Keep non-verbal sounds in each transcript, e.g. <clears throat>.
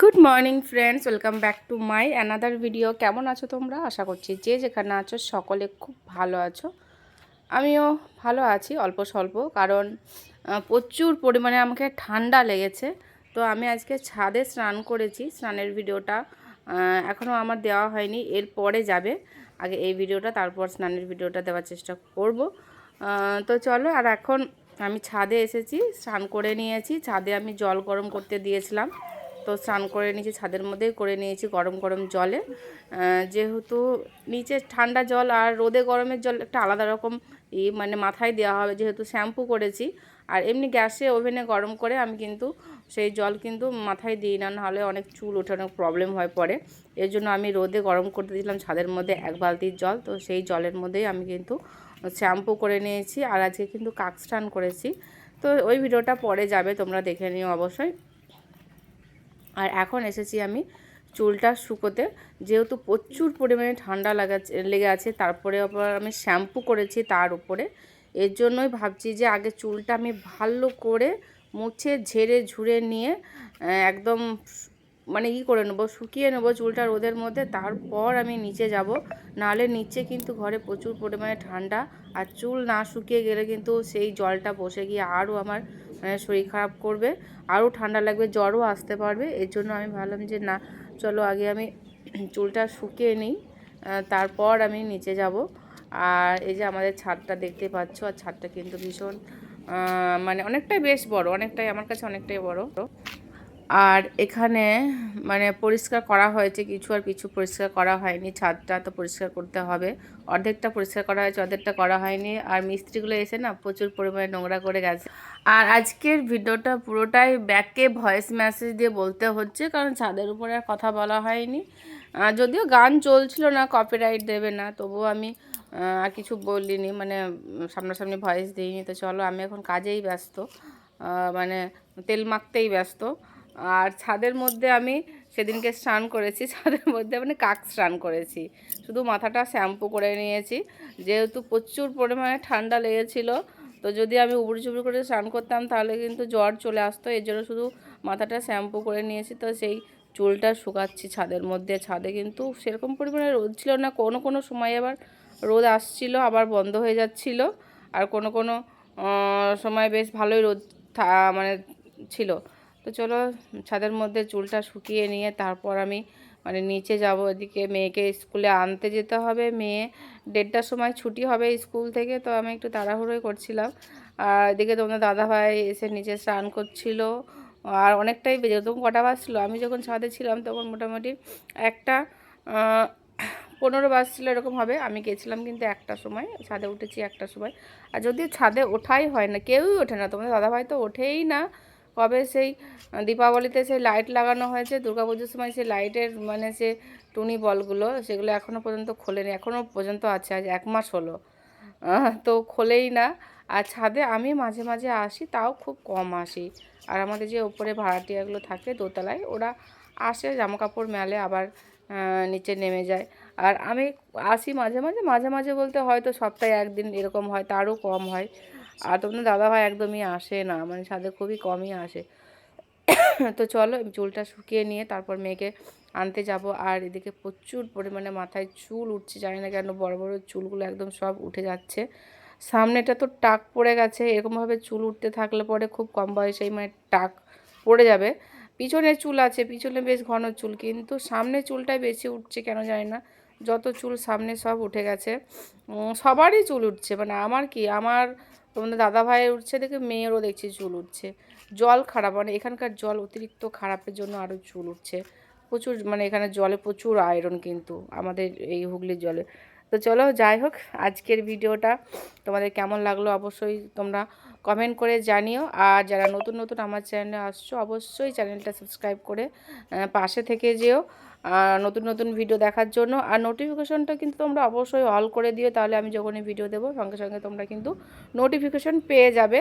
Good morning friends welcome back to my another video কেমন আছো তোমরা? আশা করছি যে যেখানে আছো সকলে খুব ভালো আছো। আমিও ভালো আছি, অল্প স্বল্প, কারণ প্রচুর পরিমাণে আমাকে ঠান্ডা লেগেছে। তো আমি আজকে ছাদে স্নান করেছি, স্নানের ভিডিওটা এখনও আমার দেওয়া হয়নি। এর পরে যাবে। আগে এই ভিডিওটা, তারপর স্নানের ভিডিওটা দেওয়ার চেষ্টা করব। তো চলো, আর এখন আমি ছাদে এসেছি, স্নান করে নিয়েছি। ছাদে আমি জল গরম করতে দিয়েছিলাম। তো স্নান করে নিয়েছি, ছাদের মধ্যেই করে নিয়েছি গরম গরম জলে। যেহেতু নিচে ঠান্ডা জল আর রোদে গরমের জল একটা আলাদা রকম ই মানে মাথায় দেওয়া হবে, যেহেতু শ্যাম্পু করেছি। আর এমনি গ্যাসে ওভেনে গরম করে আমি কিন্তু সেই জল কিন্তু মাথায় দিই না, নাহলে অনেক চুল ওঠে অনেক প্রবলেম হয় পরে। এর জন্য আমি রোদে গরম করতে দিয়েছিলাম ছাদের মধ্যে এক বালতির জল, তো সেই জলের মধ্যেই আমি কিন্তু শ্যাম্পু করে নিয়েছি। আর আজকে কিন্তু কাক স্নান করেছি। তো ওই ভিডিওটা পরে যাবে, তোমরা দেখে নিও অবশ্যই। আর এখন এসেছি আমি চুলটা শুকোতে। যেহেতু প্রচুর পরিমাণে ঠান্ডা লাগাচ্ছে, লেগে আছে, তারপরে আবার আমি শ্যাম্পু করেছি তার উপরে। এর জন্যই ভাবছি যে আগে চুলটা আমি ভালো করে মুছে, ঝেড়ে, ঝুড়ে নিয়ে একদম মানে ই করে নেব, শুকিয়ে নেব চুলটা রোদের মধ্যে। তারপর আমি নিচে যাব। নাহলে নিচে কিন্তু ঘরে প্রচুর পরিমাণে ঠান্ডা। আর চুল না শুকিয়ে গেলে কিন্তু সেই জলটা বসে গিয়ে আরও আমার শরীর খারাপ করবে, আরও ঠান্ডা লাগবে, জ্বরও আসতে পারবে। এর জন্য আমি ভাবলাম যে না, চলো আগে আমি <clears throat> চুলটা শুকিয়ে নিই তারপর আমি নিচে যাব। আর এই যে আমাদের ছাদটা দেখতে পাচ্ছ, আর ছাদটা কিন্তু ভীষণ মানে অনেকটাই বেশ বড়, অনেকটাই, আমার কাছে অনেকটাই বড়। আর এখানে মানে পরিষ্কার করা হয়েছে, কিছু আর কিছু পরিষ্কার করা হয়নি। ছাদটা তো পরিষ্কার করতে হবে। অর্ধেকটা পরিষ্কার করা হয়েছে, অর্ধেকটা করা হয়নি। আর মিস্ত্রিগুলো এসে না প্রচুর পরিমাণে নোংরা করে গেছে। আর আজকের ভিডিওটা পুরোটাই ব্যাকে ভয়েস মেসেজ দিয়ে বলতে হচ্ছে, কারণ ছাদের উপরে আর কথা বলা হয়নি। যদিও গান চলছিল না কপিরাইট দেবে না, তবুও আমি আর কিছু বলিনি। মানে সামনাসামনি ভয়েস দিইনি, তো চলো, আমি এখন কাজেই ব্যস্ত। মানে তেল মাখতেই ব্যস্ত। আর ছাদের মধ্যে আমি সেদিনকে স্নান করেছি, ছাদের মধ্যে মানে কাক স্নান করেছি। শুধু মাথাটা শ্যাম্পু করে নিয়েছি। যেহেতু প্রচুর পরিমাণে ঠান্ডা লেগেছিল, তো যদি আমি উবড়ি চুবড়ি করে স্নান করতাম তাহলে কিন্তু জ্বর চলে আসতো। এর জন্য শুধু মাথাটা শ্যাম্পু করে নিয়েছি, তো সেই চুলটা শুকাচ্ছি ছাদের মধ্যে। ছাদে কিন্তু সেরকম পরিমাণে রোদ ছিল না। কোনো কোনো সময় আবার রোদ আসছিল, আবার বন্ধ হয়ে যাচ্ছিল। আর কোনো কোনো সময় বেশ ভালোই রোদ মানে ছিল। তো চলো ছাদের মধ্যে চুলটা শুকিয়ে নিয়ে তারপর আমি মানে নিচে যাব। এদিকে মেয়েকে স্কুলে আনতে যেতে হবে। মেয়ে দেড়টার সময় ছুটি হবে স্কুল থেকে, তো আমি একটু তাড়াহুড়োই করছিলাম। আর এদিকে তোমাদের দাদাভাই এসে নিচে স্নান করছিল। আর অনেকটাই বেজে তখন কটা বাজছিল? আমি যখন ছাদে ছিলাম তখন মোটামুটি একটা পনেরো বাজছিল এরকম হবে। আমি গেছিলাম কিন্তু একটা সময়, ছাদে উঠেছি একটা সময়। আর যদিও ছাদে ওঠাই হয় না, কেউই ওঠে না। তোমাদের দাদাভাই তো ওঠেই না। কবে সেই দীপাবলিতে সেই লাইট লাগানো হয়েছে, দুর্গাপুজোর সময় সেই লাইটের মানে সে টুনি বলগুলো, সেগুলো এখনও পর্যন্ত খোলেনি এখনও পর্যন্ত আছে, আজ এক মাস হলো। তো খোলেই না। আর ছাদে আমি মাঝে মাঝে আসি, তাও খুব কম আসি। আর আমাদের যে ওপরে ভাড়াটিয়াগুলো থাকে দোতলায়, ওরা আসে জামা কাপড় মেলে, আবার নিচে নেমে যায়। আর আমি আসি মাঝে মাঝে মাঝে মাঝে বলতে হয়তো সপ্তাহে একদিন এরকম হয়, তারও কম হয়। আর তোমাদের দাদাভাই একদমই আসে না মানে ছাদে খুবই কমই আসে। তো চলো চুলটা শুকিয়ে নিয়ে তারপর মেয়েকে আনতে যাব। আর এদিকে প্রচুর পরিমাণে মাথায় চুল উঠছে, জানি না কেন বড় বড় চুলগুলো একদম সব উঠে যাচ্ছে। সামনেটা তো টাক পড়ে গেছে, এরকমভাবে চুল উঠতে থাকলে পরে খুব কম বয়সেই মানে টাক পড়ে যাবে। পিছনে চুল আছে, পিছনে বেশ ঘন চুল, কিন্তু সামনে চুলটাই বেশি উঠছে কেন জানি না। যত চুল সামনে সব উঠে গেছে সবারই চুল উঠছে মানে আমার কি, আমার তোমাদের দাদা ভাইয়ের উঠছে দেখে মেয়েরও দেখছি চুল উঠছে। জল খারাপ মানে এখানকার জল অতিরিক্ত খারাপের জন্য আরও চুল উঠছে। প্রচুর মানে এখানে জলে প্রচুর আয়রন কিন্তু, আমাদের এই হুগলির জলে। তো চলো যাই হোক, আজকের ভিডিওটা তোমাদের কেমন লাগল অবশ্যই তোমরা কমেন্ট করে জানিও। আর যারা নতুন নতুন আমার চ্যানেলে আসছো, অবশ্যই চ্যানেলটা সাবস্ক্রাইব করে পাশে থেকে যেও। নতুন নতুন ভিডিও দেখার জন্য। আর নোটিফিকেশনটা কিন্তু তোমরা অবশ্যই অল করে দিও, তাহলে আমি যখনই ভিডিও দেবো, সঙ্গে সঙ্গে তোমরা কিন্তু নোটিফিকেশন পেয়ে যাবে।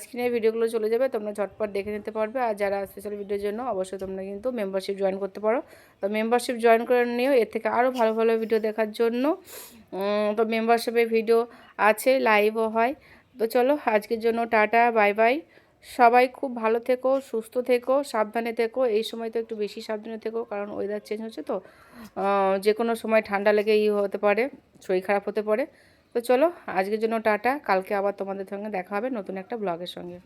স্ক্রিনে ভিডিওগুলো চলে যাবে, তোমরা ঝটপট দেখে নিতে পারবে। আর যারা স্পেশাল ভিডিওর জন্য, অবশ্যই তোমরা কিন্তু মেম্বারশিপ জয়েন করতে পারো। তো মেম্বারশিপ জয়েন করে নিও, এর থেকে আরও ভালো ভালো ভিডিও দেখার জন্য। তো মেম্বারশিপে ভিডিও আছে লাইভও হয়। তো চলো, আজকের জন্য টাটা বাই বাই সবাই খুব ভালো থেকো, সুস্থ থেকো, সাবধানে থেকো। এই সময় তো একটু বেশি সাবধানে থেকো, কারণ ওয়েদার চেঞ্জ হচ্ছে তো। যে কোনো সময় ঠান্ডা লেগে ই হতে পারে, শরীর খারাপ হতে পারে। তো চলো, আজকের জন্য টাটা। কালকে আবার তোমাদের সঙ্গে দেখা হবে নতুন একটা ব্লগের সঙ্গে।